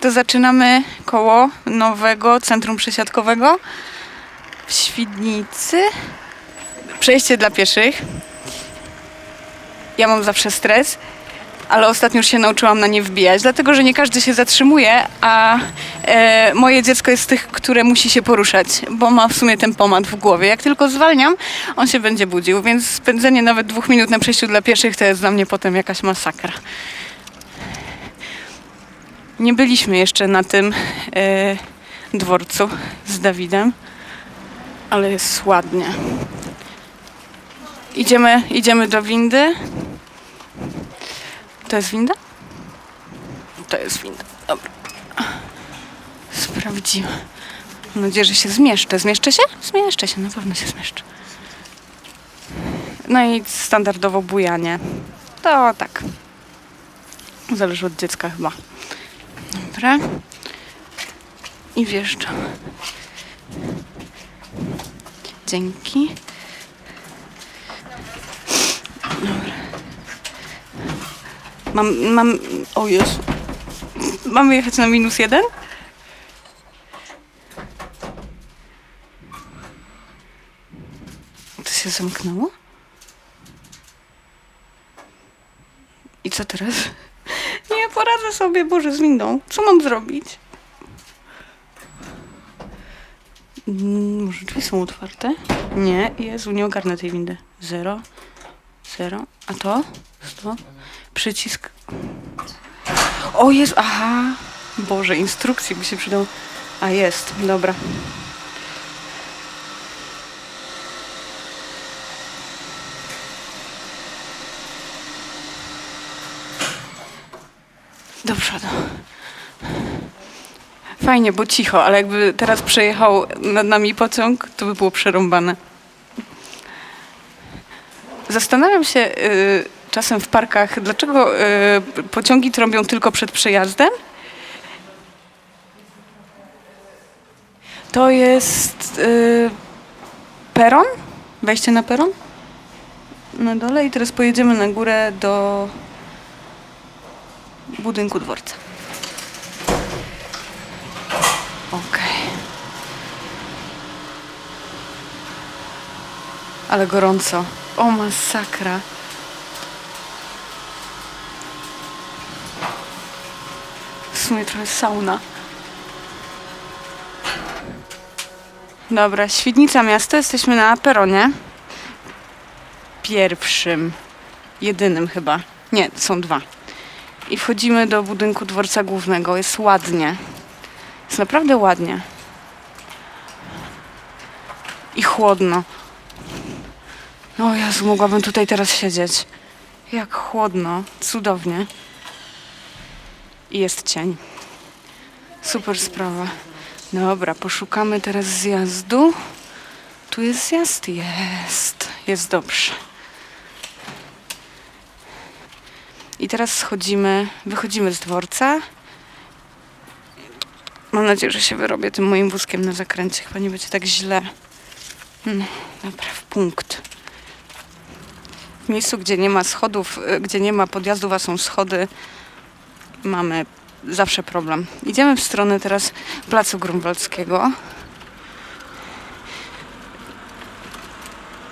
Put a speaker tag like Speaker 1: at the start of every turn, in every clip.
Speaker 1: to zaczynamy koło nowego centrum przesiadkowego w Świdnicy. Przejście dla pieszych. Ja mam zawsze stres, ale ostatnio już się nauczyłam na nie wbijać, dlatego że nie każdy się zatrzymuje, a e, moje dziecko jest z tych, które musi się poruszać, bo ma w sumie tempomat w głowie. Jak tylko zwalniam, on się będzie budził, więc spędzenie nawet dwóch minut na przejściu dla pieszych to jest dla mnie potem jakaś masakra. Nie byliśmy jeszcze na tym e, dworcu z Dawidem, ale jest ładnie. Idziemy, idziemy do windy. To jest winda? To jest winda. Dobra. Sprawdzimy. Mam nadzieję, że się zmieszczę. Zmieszczę się? Zmieszczę się, na pewno się zmieszczę. No i standardowo bujanie. To tak. Zależy od dziecka chyba. Dobra. I wjeżdżam. Dzięki. Dobra. Mam, mam, o Jezu. Mamy jechać na minus jeden? To się zamknęło? I co teraz? Poradzę sobie, Boże, z windą. Co mam zrobić? Mm, Może drzwi są otwarte? Nie, Jezu, nie ogarnę tej windy. Zero, zero. A to? Stop. Przycisk. O Jezu, aha. Boże, instrukcje by się przydał. A jest, dobra. Do przodu. Fajnie, bo cicho, ale jakby teraz przejechał nad nami pociąg, to by było przerąbane. Zastanawiam się y, czasem w parkach, dlaczego y, pociągi trąbią tylko przed przejazdem. To jest y, peron, wejście na peron na dole i teraz pojedziemy na górę do budynku dworca. Okej. Ale gorąco. O masakra. W sumie trochę sauna. Dobra, Świdnica miasto, jesteśmy na peronie. Pierwszym. Jedynym chyba. Nie, są dwa. I wchodzimy do budynku dworca głównego. Jest ładnie. Jest naprawdę ładnie. I chłodno. O Jezu, mogłabym tutaj teraz siedzieć. Jak chłodno. Cudownie. I jest cień. Super sprawa. Dobra, poszukamy teraz zjazdu. Tu jest zjazd? Jest. Jest dobrze. I teraz schodzimy, wychodzimy z dworca. Mam nadzieję, że się wyrobię tym moim wózkiem na zakręcie. Chyba nie będzie tak źle. No, dobra, w punkt. W miejscu, gdzie nie ma schodów, y, gdzie nie ma podjazdów, a są schody, mamy zawsze problem. Idziemy w stronę teraz Placu Grunwaldzkiego.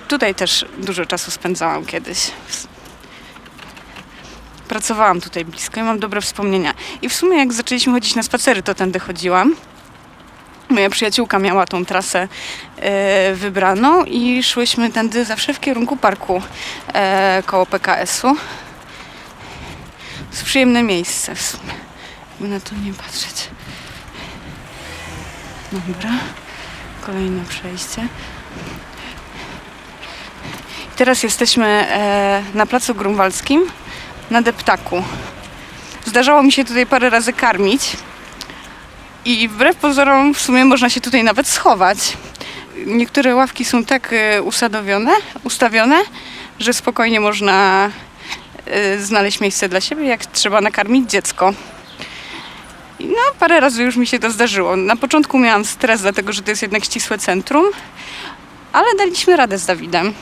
Speaker 1: Tutaj też dużo czasu spędzałam kiedyś. Pracowałam tutaj blisko i mam dobre wspomnienia. I w sumie jak zaczęliśmy chodzić na spacery, to tędy chodziłam. Moja przyjaciółka miała tą trasę e, wybraną i szłyśmy tędy zawsze w kierunku parku e, koło PKS-u. To jest przyjemne miejsce w sumie. Jakby na to nie patrzeć. Dobra. Kolejne przejście. Teraz jesteśmy e, na Placu Grunwaldzkim na deptaku. Zdarzało mi się tutaj parę razy karmić i wbrew pozorom w sumie można się tutaj nawet schować. Niektóre ławki są tak e, usadowione, ustawione, że spokojnie można e, znaleźć miejsce dla siebie, jak trzeba nakarmić dziecko. No, parę razy już mi się to zdarzyło. Na początku miałam stres, dlatego że to jest jednak ścisłe centrum, ale daliśmy radę z Dawidem.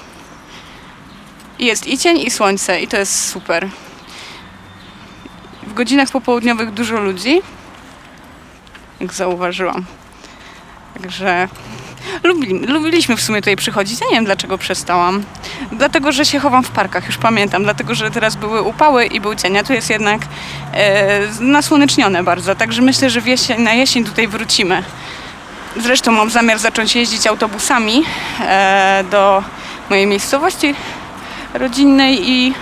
Speaker 1: Jest i cień, i słońce, i to jest super. Godzinach popołudniowych dużo ludzi. jak zauważyłam. Także lubili, lubiliśmy w sumie tutaj przychodzić. Ja nie wiem dlaczego przestałam. Dlatego, że się chowam w parkach, już pamiętam. Dlatego, że teraz były upały i był cień. A tu jest jednak e, nasłonecznione bardzo. Także myślę, że jesień, na jesień tutaj wrócimy. Zresztą mam zamiar zacząć jeździć autobusami e, do mojej miejscowości rodzinnej i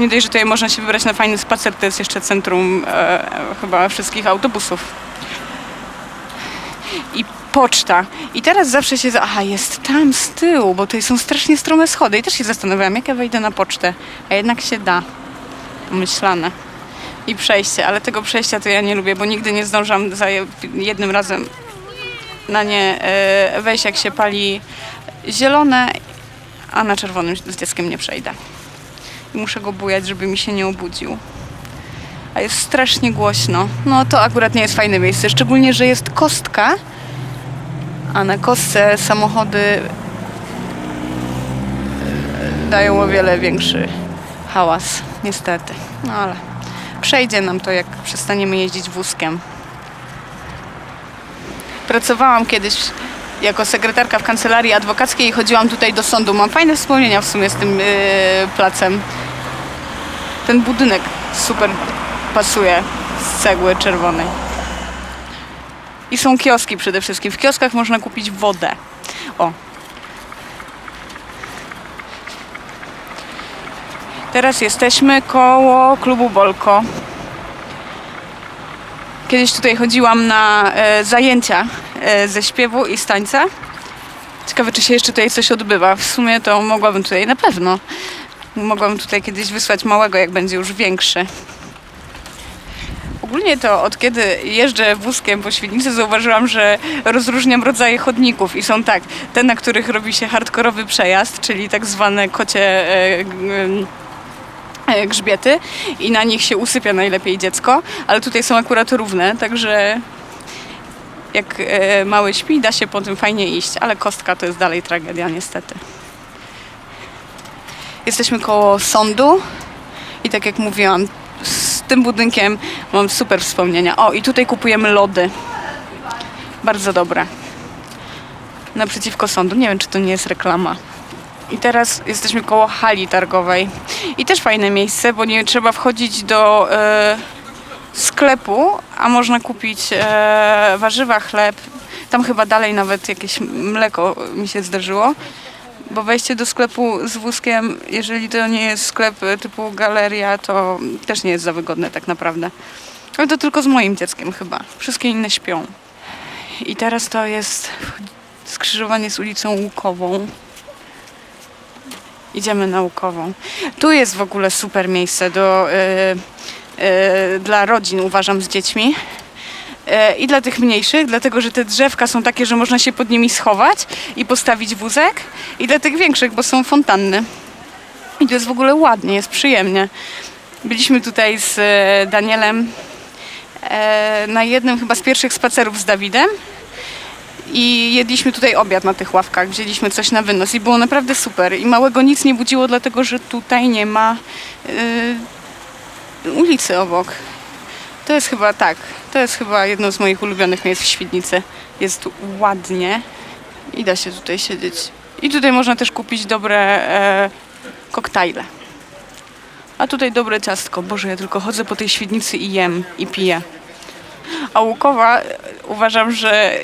Speaker 1: nie dość, że tutaj można się wybrać na fajny spacer, to jest jeszcze centrum e, chyba wszystkich autobusów. I poczta. I teraz zawsze się... za- Aha, jest tam z tyłu, bo tutaj są strasznie strome schody. I też się zastanawiałam, jak ja wejdę na pocztę. A jednak się da. Pomyślane. I przejście, ale tego przejścia to ja nie lubię, bo nigdy nie zdążam za je- jednym razem na nie e, wejść, jak się pali zielone, a na czerwonym z dzieckiem nie przejdę. I muszę go bujać, żeby mi się nie obudził. A jest strasznie głośno. No to akurat nie jest fajne miejsce, szczególnie, że jest kostka, a na kostce samochody e, dają o wiele większy hałas, niestety. No ale przejdzie nam to, jak przestaniemy jeździć wózkiem. Pracowałam kiedyś jako sekretarka w kancelarii adwokackiej i chodziłam tutaj do sądu. Mam fajne wspomnienia w sumie z tym yy, placem. Ten budynek super pasuje z cegły czerwonej. I są kioski przede wszystkim. W kioskach można kupić wodę. O. Teraz jesteśmy koło klubu Bolko. Kiedyś tutaj chodziłam na e, zajęcia e, ze śpiewu i z tańca. Ciekawe, czy się jeszcze tutaj coś odbywa. W sumie to mogłabym tutaj na pewno. Mogłabym tutaj kiedyś wysłać małego, jak będzie już większy. Ogólnie to od kiedy jeżdżę wózkiem po Świdnicy zauważyłam, że rozróżniam rodzaje chodników i są tak, te na których robi się hardkorowy przejazd, czyli tak zwane kocie e, g- e, grzbiety i na nich się usypia najlepiej dziecko, ale tutaj są akurat równe, także jak e, mały śpi, da się po tym fajnie iść, ale kostka to jest dalej tragedia niestety. Jesteśmy koło sądu i tak jak mówiłam, z tym budynkiem mam super wspomnienia. O, i tutaj kupujemy lody. Bardzo dobre. Naprzeciwko sądu. Nie wiem, czy to nie jest reklama. I teraz jesteśmy koło hali targowej. I też fajne miejsce, bo nie trzeba wchodzić do e, sklepu, a można kupić e, warzywa, chleb. Tam chyba dalej nawet jakieś mleko mi się zdarzyło. Bo wejście do sklepu z wózkiem, jeżeli to nie jest sklep e, typu galeria, to też nie jest za wygodne tak naprawdę. Ale to tylko z moim dzieckiem chyba. Wszystkie inne śpią. I teraz to jest skrzyżowanie z ulicą Łukową. Idziemy na Łukową. Tu jest w ogóle super miejsce do, e, e, dla rodzin, uważam, z dziećmi. E, I dla tych mniejszych, dlatego że te drzewka są takie, że można się pod nimi schować i postawić wózek. I dla tych większych, bo są fontanny. I to jest w ogóle ładnie, jest przyjemnie. Byliśmy tutaj z e, Danielem e, na jednym chyba z pierwszych spacerów z Dawidem. I jedliśmy tutaj obiad na tych ławkach, wzięliśmy coś na wynos i było naprawdę super. I małego nic nie budziło, dlatego że tutaj nie ma y, ulicy obok. To jest chyba tak, to jest chyba jedno z moich ulubionych miejsc w Świdnicy. Jest ładnie i da się tutaj siedzieć. I tutaj można też kupić dobre e, koktajle. A tutaj dobre ciastko. Boże, ja tylko chodzę po tej Świdnicy i jem i piję. A Łukowa e, uważam, że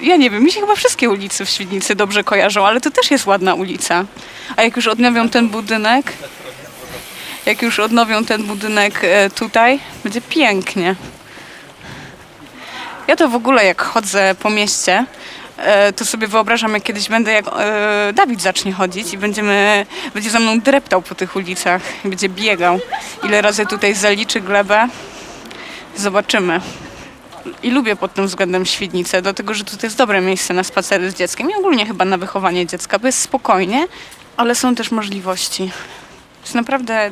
Speaker 1: ja nie wiem, mi się chyba wszystkie ulice w Świdnicy dobrze kojarzą, ale to też jest ładna ulica. A jak już odnowią ten budynek, jak już odnowią ten budynek e, tutaj, będzie pięknie. Ja to w ogóle jak chodzę po mieście, e, to sobie wyobrażam, jak kiedyś będę, jak e, Dawid zacznie chodzić i będziemy, będzie za mną dreptał po tych ulicach będzie biegał. Ile razy tutaj zaliczy glebę, zobaczymy. I lubię pod tym względem Świdnicę, dlatego że tutaj jest dobre miejsce na spacery z dzieckiem i ogólnie chyba na wychowanie dziecka, bo jest spokojnie, ale są też możliwości. Jest naprawdę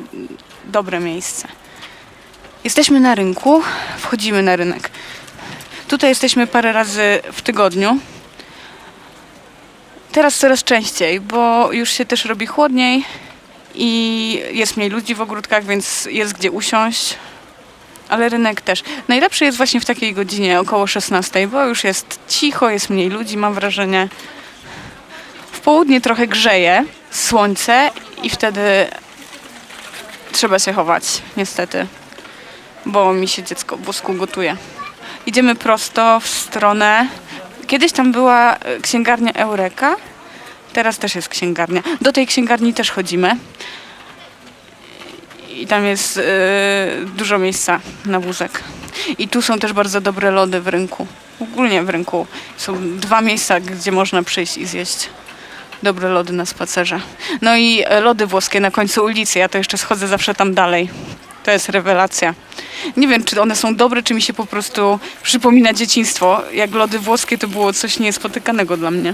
Speaker 1: dobre miejsce. Jesteśmy na rynku, wchodzimy na rynek. Tutaj jesteśmy parę razy w tygodniu. Teraz coraz częściej, bo już się też robi chłodniej i jest mniej ludzi w ogródkach, więc jest gdzie usiąść. Ale rynek też. Najlepszy jest właśnie w takiej godzinie, około 16, bo już jest cicho, jest mniej ludzi, mam wrażenie. W południe trochę grzeje słońce i wtedy trzeba się chować, niestety, bo mi się dziecko w wózku gotuje. Idziemy prosto w stronę. Kiedyś tam była e, księgarnia Eureka, teraz też jest księgarnia. Do tej księgarni też chodzimy. I tam jest e, dużo miejsca na wózek. I tu są też bardzo dobre lody w rynku. Ogólnie w rynku są dwa miejsca, gdzie można przyjść i zjeść dobre lody na spacerze. No i e, lody włoskie na końcu ulicy. Ja to jeszcze schodzę zawsze tam dalej. To jest rewelacja. Nie wiem, czy one są dobre, czy mi się po prostu przypomina dzieciństwo. Jak lody włoskie to było coś niespotykanego dla mnie.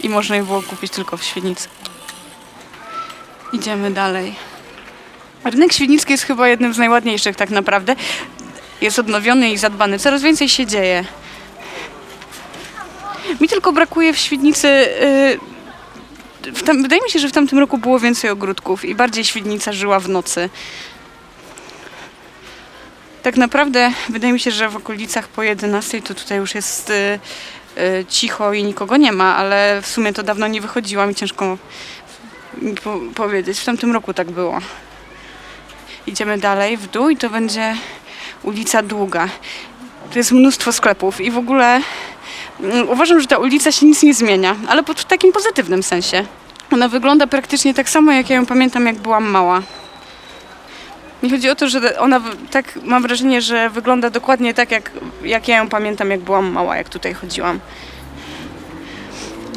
Speaker 1: I można je było kupić tylko w Świdnicy. Idziemy dalej. Rynek Świdnicki jest chyba jednym z najładniejszych tak naprawdę. Jest odnowiony i zadbany. Coraz więcej się dzieje. Mi tylko brakuje w Świdnicy. y, tam, wydaje mi się, że w tamtym roku było więcej ogródków i bardziej Świdnica żyła w nocy. Tak naprawdę wydaje mi się, że w okolicach po 11 to tutaj już jest y, y, cicho i nikogo nie ma, ale w sumie to dawno nie wychodziłam i ciężko mi po, powiedzieć. W tamtym roku tak było. Idziemy dalej w dół i to będzie ulica Długa. Tu jest mnóstwo sklepów i w ogóle uważam, że ta ulica się nic nie zmienia, ale w takim pozytywnym sensie. Ona wygląda praktycznie tak samo, jak ja ją pamiętam, jak byłam mała. Nie chodzi o to, że ona tak mam wrażenie, że wygląda dokładnie tak, jak, jak ja ją pamiętam, jak byłam mała, jak tutaj chodziłam.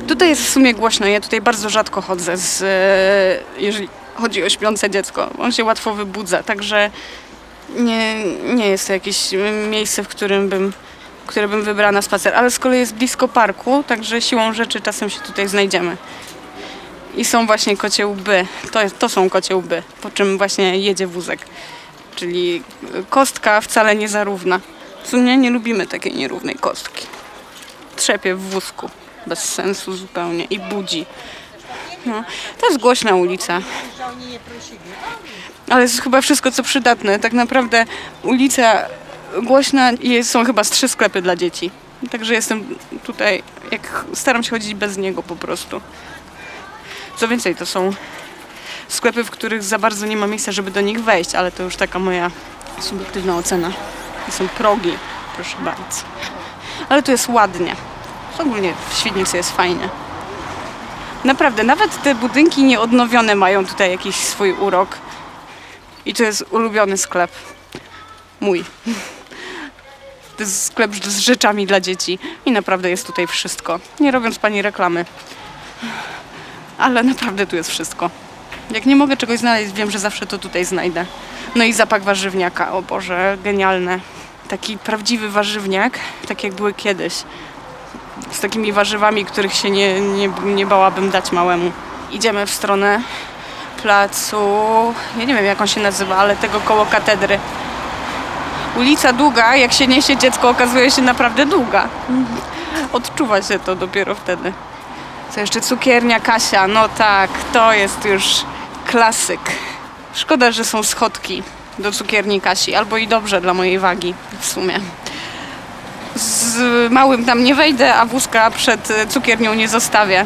Speaker 1: Tutaj jest w sumie głośno. Ja tutaj bardzo rzadko chodzę, z, e, jeżeli chodzi o śpiące dziecko. On się łatwo wybudza, także nie, nie jest to jakieś mm, miejsce, w którym bym, które bym wybrała na spacer. Ale z kolei jest blisko parku, także siłą rzeczy czasem się tutaj znajdziemy. I są właśnie kocie łby. To, to są kocie łby, po czym właśnie jedzie wózek. Czyli kostka wcale nie zarówna. W sumie nie lubimy takiej nierównej kostki. Trzepie w wózku. Bez sensu zupełnie. I budzi. No. To jest głośna ulica. Ale jest chyba wszystko co przydatne. Tak naprawdę ulica głośna i są chyba z trzy sklepy dla dzieci. Także jestem tutaj, jak staram się chodzić bez niego po prostu. Co więcej, to są sklepy, w których za bardzo nie ma miejsca, żeby do nich wejść, ale to już taka moja subiektywna ocena. To są progi, proszę bardzo. Ale tu jest ładnie. Ogólnie w Świdnicy jest fajnie. Naprawdę, nawet te budynki nieodnowione mają tutaj jakiś swój urok. I to jest ulubiony sklep. Mój. To jest sklep z rzeczami dla dzieci. I naprawdę jest tutaj wszystko. Nie robiąc pani reklamy. Ale naprawdę tu jest wszystko. Jak nie mogę czegoś znaleźć, wiem, że zawsze to tutaj znajdę. No i zapach warzywniaka. O Boże, genialne. Taki prawdziwy warzywniak, tak jak były kiedyś. Z takimi warzywami, których się nie, nie, nie bałabym dać małemu. Idziemy w stronę placu, ja nie wiem jak on się nazywa, ale tego koło katedry. Ulica długa, jak się niesie dziecko, okazuje się naprawdę długa. Odczuwa się to dopiero wtedy. Co jeszcze cukiernia Kasia, no tak, to jest już klasyk. Szkoda, że są schodki do cukierni Kasi, albo i dobrze dla mojej wagi w sumie. Z małym tam nie wejdę, a wózka przed cukiernią nie zostawię.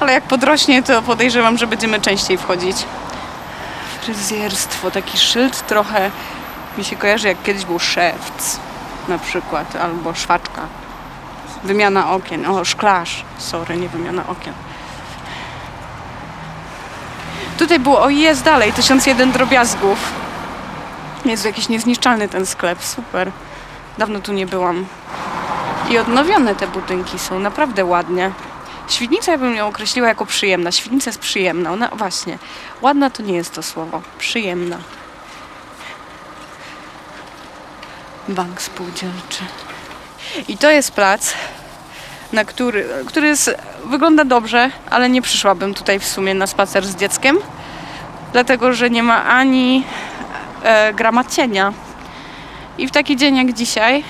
Speaker 1: Ale jak podrośnie, to podejrzewam, że będziemy częściej wchodzić. Fryzjerstwo, taki szyld trochę mi się kojarzy, jak kiedyś był szewc na przykład, albo szwaczka. Wymiana okien, o szklarz, sorry, nie wymiana okien. Tutaj było, o jest dalej, 1001 drobiazgów. Jest jakiś niezniszczalny ten sklep, super. Dawno tu nie byłam. I odnowione te budynki są, naprawdę ładnie. Świdnica ja bym ją określiła jako przyjemna. Świdnica jest przyjemna. Ona właśnie. Ładna to nie jest to słowo. Przyjemna. Bank spółdzielczy. I to jest plac, na który, który jest, wygląda dobrze, ale nie przyszłabym tutaj w sumie na spacer z dzieckiem, dlatego że nie ma ani e, grama cienia. I w taki dzień jak dzisiaj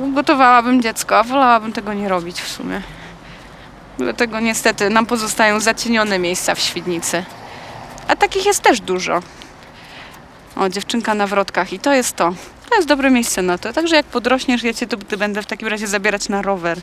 Speaker 1: ugotowałabym dziecko, a wolałabym tego nie robić w sumie. Dlatego niestety nam pozostają zacienione miejsca w Świdnicy. A takich jest też dużo. O, dziewczynka na wrotkach i to jest to. To jest dobre miejsce na to. Także jak podrośniesz, ja cię tu będę w takim razie zabierać na rower.